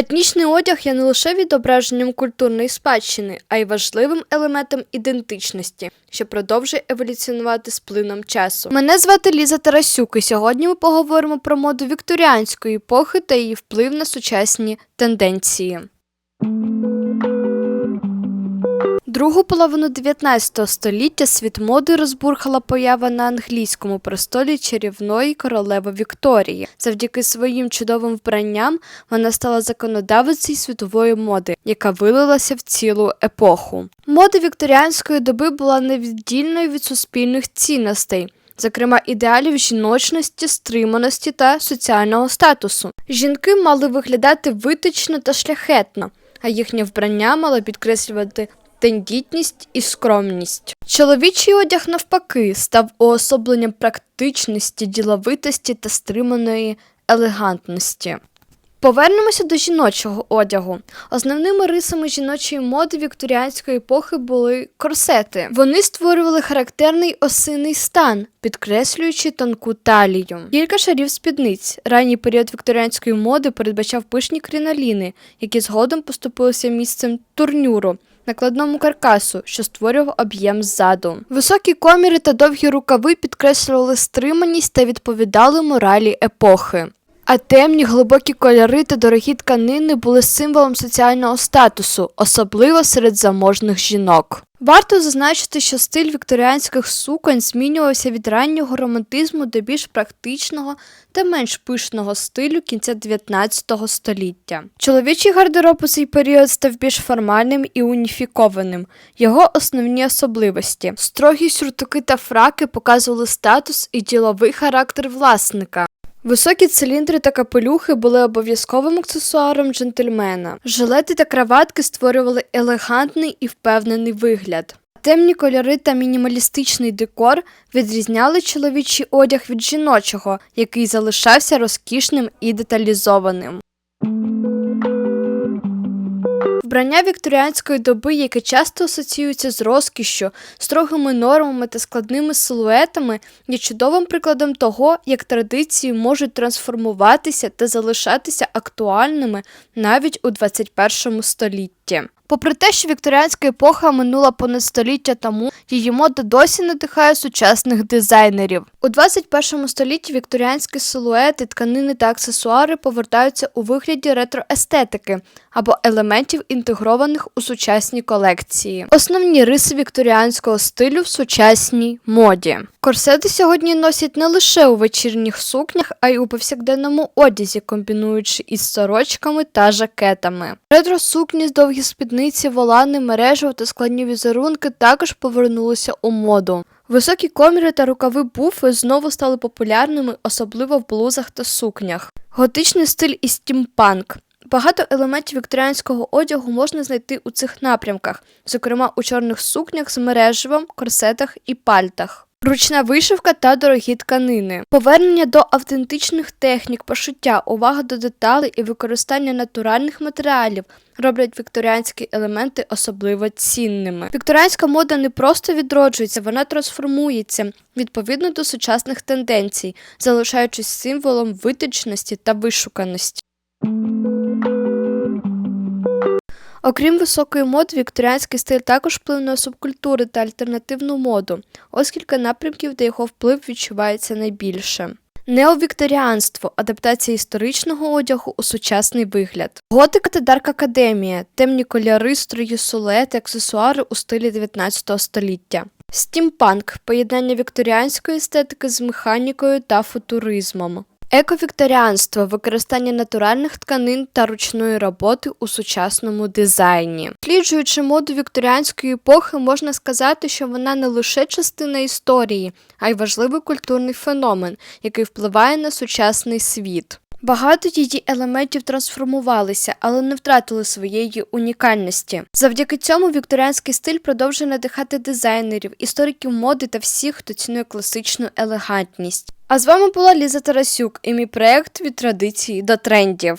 Етнічний одяг є не лише відображенням культурної спадщини, а й важливим елементом ідентичності, що продовжує еволюціонувати з плином часу. Мене звати Ліза Тарасюк, і сьогодні ми поговоримо про моду вікторіанської епохи та її вплив на сучасні тенденції. Другу половину 19 століття світ моди розбурхала поява на англійському престолі чарівної королеви Вікторії. Завдяки своїм чудовим вбранням вона стала законодавицею світової моди, яка вилилася в цілу епоху. Мода вікторіанської доби була невіддільною від суспільних цінностей. Зокрема, ідеалів жіночності, стриманості та соціального статусу. Жінки мали виглядати витично та шляхетно, а їхнє вбрання мало підкреслювати тендітність і скромність. Чоловічий одяг, навпаки, став уособленням практичності, діловитості та стриманої елегантності. Повернемося до жіночого одягу. Основними рисами жіночої моди вікторіанської епохи були корсети. Вони створювали характерний осиний стан, підкреслюючи тонку талію. Кілька шарів спідниць. Ранній період вікторіанської моди передбачав пишні криноліни, які згодом поступилися місцем турнюру. Накладному каркасу, що створював об'єм ззаду. Високі коміри та довгі рукави підкреслювали стриманість та відповідали моралі епохи. А темні глибокі кольори та дорогі тканини були символом соціального статусу, особливо серед заможних жінок. Варто зазначити, що стиль вікторіанських суконь змінювався від раннього романтизму до більш практичного та менш пишного стилю кінця 19 століття. Чоловічий гардероб у цей період став більш формальним і уніфікованим. Його основні особливості строгі сюртуки та фраки показували статус і діловий характер власника. Високі циліндри та капелюхи були обов'язковим аксесуаром джентльмена. Жилети та краватки створювали елегантний і впевнений вигляд. Темні кольори та мінімалістичний декор відрізняли чоловічий одяг від жіночого, який залишався розкішним і деталізованим. Вбрання вікторіанської доби, яке часто асоціюється з розкішшю, строгими нормами та складними силуетами, є чудовим прикладом того, як традиції можуть трансформуватися та залишатися актуальними навіть у 21 столітті. Попри те, що вікторіанська епоха минула понад століття тому, її мода досі надихає сучасних дизайнерів. У 21 столітті вікторіанські силуети, тканини та аксесуари повертаються у вигляді ретроестетики або елементів, інтегрованих у сучасні колекції. Основні риси вікторіанського стилю в сучасній моді. Корсети сьогодні носять не лише у вечірніх сукнях, а й у повсякденному одязі, комбінуючи із сорочками та жакетами. Ретро-сукні з довгі спідниці, волани, мережево та складні візерунки також повернулися у моду. Високі коміри та рукави буфи знову стали популярними, особливо в блузах та сукнях. Готичний стиль і стімпанк. Багато елементів вікторіанського одягу можна знайти у цих напрямках, зокрема у чорних сукнях з мереживом, корсетах і пальтах. Ручна вишивка та дорогі тканини, повернення до автентичних технік, пошиття, увага до деталей і використання натуральних матеріалів роблять вікторіанські елементи особливо цінними. Вікторіанська мода не просто відроджується, вона трансформується відповідно до сучасних тенденцій, залишаючись символом витичності та вишуканості. Окрім високої моди, вікторіанський стиль також вплив на субкультури та альтернативну моду, ось кілька напрямків, де його вплив відчувається найбільше. Неовікторіанство адаптація історичного одягу у сучасний вигляд. Готика та дарк академія, темні кольори, строї сулети, аксесуари у стилі 19 століття. Стімпанк поєднання вікторіанської естетики з механікою та футуризмом. Ековікторіанство використання натуральних тканин та ручної роботи у сучасному дизайні. Сліджуючи моду вікторіанської епохи, можна сказати, що вона не лише частина історії, а й важливий культурний феномен, який впливає на сучасний світ. Багато її елементів трансформувалися, але не втратили своєї унікальності. Завдяки цьому вікторіанський стиль продовжує надихати дизайнерів, істориків моди та всіх, хто цінує класичну елегантність. А з вами була Ліза Тарасюк і мій проект від традиції до трендів.